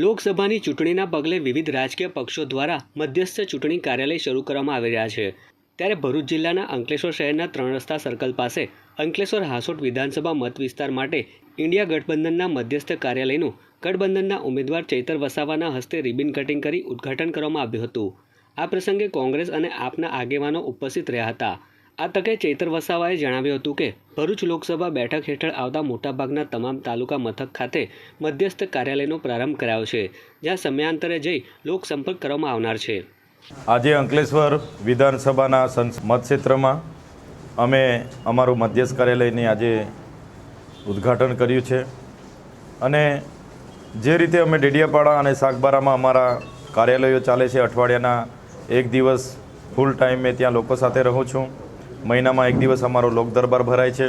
લોકસભાની ચૂંટણીના પગલે વિવિધ રાજકીય પક્ષો દ્વારા મધ્યસ્થ ચૂંટણી કાર્યાલય શરૂ કરવામાં આવી રહ્યા છે. ત્યારે ભરૂચ જિલ્લાના અંકલેશ્વર શહેરના ત્રણ રસ્તા સર્કલ પાસે અંકલેશ્વર હાસોટ વિધાનસભા મત વિસ્તાર માટે ઇન્ડિયા ગઠબંધનના મધ્યસ્થ કાર્યાલયનું ગઠબંધનના ઉમેદવાર ચૈતર વસાવાના હસ્તે રિબિન કટિંગ કરી ઉદ્ઘાટન કરવામાં આવ્યું હતું. આ પ્રસંગે કોંગ્રેસ અને આપના આગેવાનો ઉપસ્થિત રહ્યા હતા. આ તકે ચૈતર વસાવાએ જણાવ્યું હતું કે, ભરૂચ લોકસભા બેઠક હેઠળ આવતા મોટાભાગના તમામ તાલુકા મથક ખાતે મધ્યસ્થ કાર્યાલયનો પ્રારંભ કરાયો છે, જ્યાં સમયાંતરે જઈ લોકસંપર્ક કરવામાં આવનાર છે. આજે અંકલેશ્વર વિધાનસભાના મતક્ષેત્રમાં અમે અમારું મધ્યસ્થ કાર્યાલયની આજે ઉદ્ઘાટન કર્યું છે. અને જે રીતે અમે ડેડિયાપાડા અને સાગબારામાં અમારા કાર્યાલયો ચાલે છે, અઠવાડિયાના એક દિવસ ફૂલ ટાઈમ મેં ત્યાં લોકો સાથે રહું છું. મહિનામાં એક દિવસ અમારો લોક દરબાર ભરાય છે.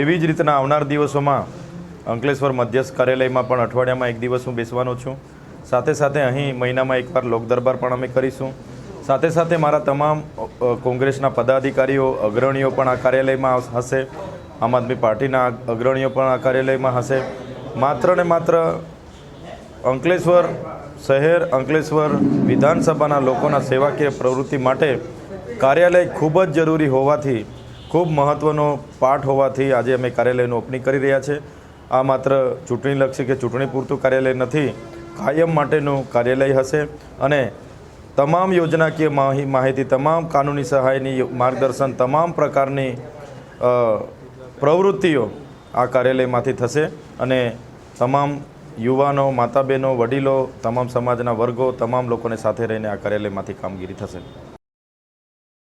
એવી જ રીતના આવનાર દિવસોમાં અંકલેશ્વર મધ્યસ્થ કાર્યાલયમાં પણ અઠવાડિયામાં એક દિવસ હું બેસવાનો છું. સાથે સાથે અહીં મહિનામાં એકવાર લોક દરબાર પણ અમે કરીશું. સાથે સાથે મારા તમામ કોંગ્રેસના પદાધિકારીઓ, અગ્રણીઓ પણ આ કાર્યાલયમાં હશે. આમ આદમી પાર્ટીના અગ્રણીઓ પણ આ કાર્યાલયમાં હશે. માત્ર ને માત્ર અંકલેશ્વર શહેર, અંકલેશ્વર વિધાનસભાના લોકોના સેવાકીય પ્રવૃત્તિ માટે કાર્યાલય ખૂબ જ જરૂરી હોવાથી, ખૂબ મહત્ત્વનો પાઠ હોવાથી આજે અમે કાર્યાલયનું ઓપનિંગ કરી રહ્યા છે. આ માત્ર ચૂંટણીલક્ષી કે ચૂંટણી પૂરતું કાર્યાલય નથી, કાયમ માટેનું કાર્યાલય હશે અને તમામ યોજનાકીય માહિ, માહિતી, તમામ કાનૂની સહાયની માર્ગદર્શન, તમામ પ્રકારની પ્રવૃત્તિઓ આ કાર્યાલયમાંથી થશે અને તમામ યુવાનો માતા બહેનો વડીલો, તમામ સમાજના વર્ગો, તમામ લોકોને સાથે રહીને આ કાર્યાલયમાંથી કામગીરી થશે.